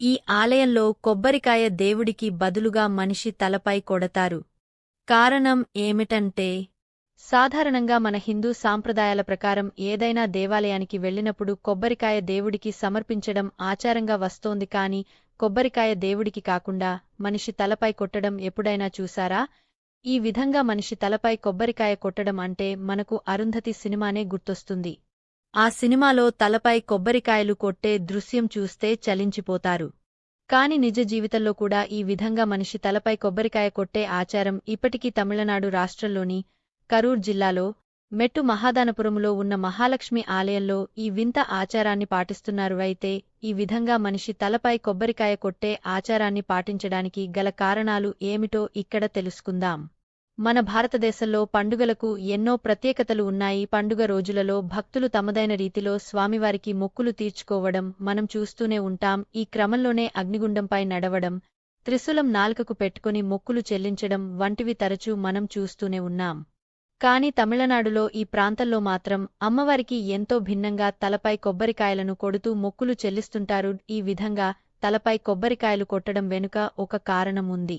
ఈ ఆలయంలో కొబ్బరికాయ దేవుడికి బదులుగా మనిషి తలపై కొడతారు. కారణం ఏమిటంటే సాధారణంగా మన హిందూ సాంప్రదాయాల ప్రకారం ఏదైనా దేవాలయానికి వెళ్ళినప్పుడు కొబ్బరికాయ దేవుడికి సమర్పించడం ఆచారంగా వస్తోంది కాని కొబ్బరికాయ దేవుడికి కాకుండా మనిషి తలపై కొట్టడం ఎప్పుడైనా చూసారా? ఈ విధంగా మనిషి తలపై కొబ్బరికాయ కొట్టడం అంటే మనకు అరుంధతి సినిమానే గుర్తొస్తుంది. ఆ సినిమాలో తలపై కొబ్బరికాయలు కొట్టే దృశ్యం చూస్తే చలించిపోతారు. కాని నిజ జీవితంలో కూడా ఈ విధంగా మనిషి తలపై కొబ్బరికాయ కొట్టే ఆచారం ఇప్పటికీ తమిళనాడు రాష్ట్రంలోని కరూర్ జిల్లాలో మెట్టు మహాదానపురములో ఉన్న మహాలక్ష్మి ఆలయంలో ఈ వింత ఆచారాన్ని పాటిస్తున్నారు. అయితే ఈ విధంగా మనిషి తలపై కొబ్బరికాయ కొట్టే ఆచారాన్ని పాటించడానికి గల కారణాలు ఏమిటో ఇక్కడ తెలుసుకుందాం. మన భారతదేశంలో పండుగలకు ఎన్నో ప్రత్యేకతలు ఉన్నాయి. పండుగ రోజులలో భక్తులు తమదైన రీతిలో స్వామివారికి మొక్కులు తీర్చుకోవడం మనం చూస్తూనే ఉంటాం. ఈ క్రమంలోనే అగ్నిగుండంపై నడవడం త్రిశూలం నాలుకకు పెట్టుకుని మొక్కులు చెల్లించడం వంటివి తరచూ మనం చూస్తూనే ఉన్నాం. కాని తమిళనాడులో ఈ ప్రాంతంలో మాత్రం అమ్మవారికి ఎంతో భిన్నంగా తలపై కొబ్బరికాయలను కొడుతూ మొక్కులు చెల్లిస్తుంటారు. ఈ విధంగా తలపై కొబ్బరికాయలు కొట్టడం వెనుక ఒక కారణం ఉంది.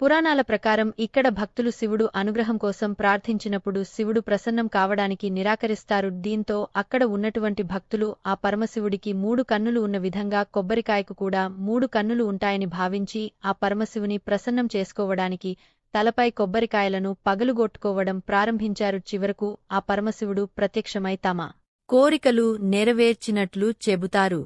పురాణాల ప్రకారం ఇక్కడ భక్తులు శివుడు అనుగ్రహం కోసం ప్రార్థించినప్పుడు శివుడు ప్రసన్నం కావడానికి నిరాకరిస్తారు. దీంతో అక్కడ ఉన్నటువంటి భక్తులు ఆ పరమశివుడికి మూడు కన్నులు ఉన్న విధంగా కొబ్బరికాయకు కూడా మూడు కన్నులు ఉంటాయని భావించి ఆ పరమశివుని ప్రసన్నం చేసుకోవడానికి తలపై కొబ్బరికాయలను పగలుగొట్టుకోవడం ప్రారంభించారు. చివరకు ఆ పరమశివుడు ప్రత్యక్షమై తమ కోరికలు నెరవేర్చినట్లు చెబుతారు.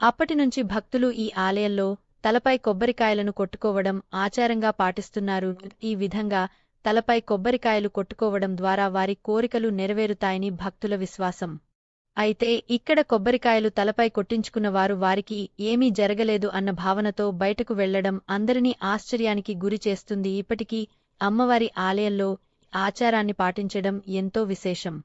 అప్పటినుంచి భక్తులు ఈ ఆలయంలో తలపై కొబ్బరికాయలను కొట్టుకోవడం ఆచారంగా పాటిస్తున్నారు. ఈ విధంగా తలపై కొబ్బరికాయలు కొట్టుకోవడం ద్వారా వారి కోరికలు నెరవేరుతాయని భక్తుల విశ్వాసం. అయితే ఇక్కడ కొబ్బరికాయలు తలపై కొట్టించుకున్న వారు వారికి ఏమీ జరగలేదు అన్న భావనతో బయటకు వెళ్ళడం అందరినీ ఆశ్చర్యానికి గురి చేస్తుంది. ఇప్పటికీ అమ్మవారి ఆలయంలో ఆచారాన్ని పాటించడం ఎంతో విశేషం.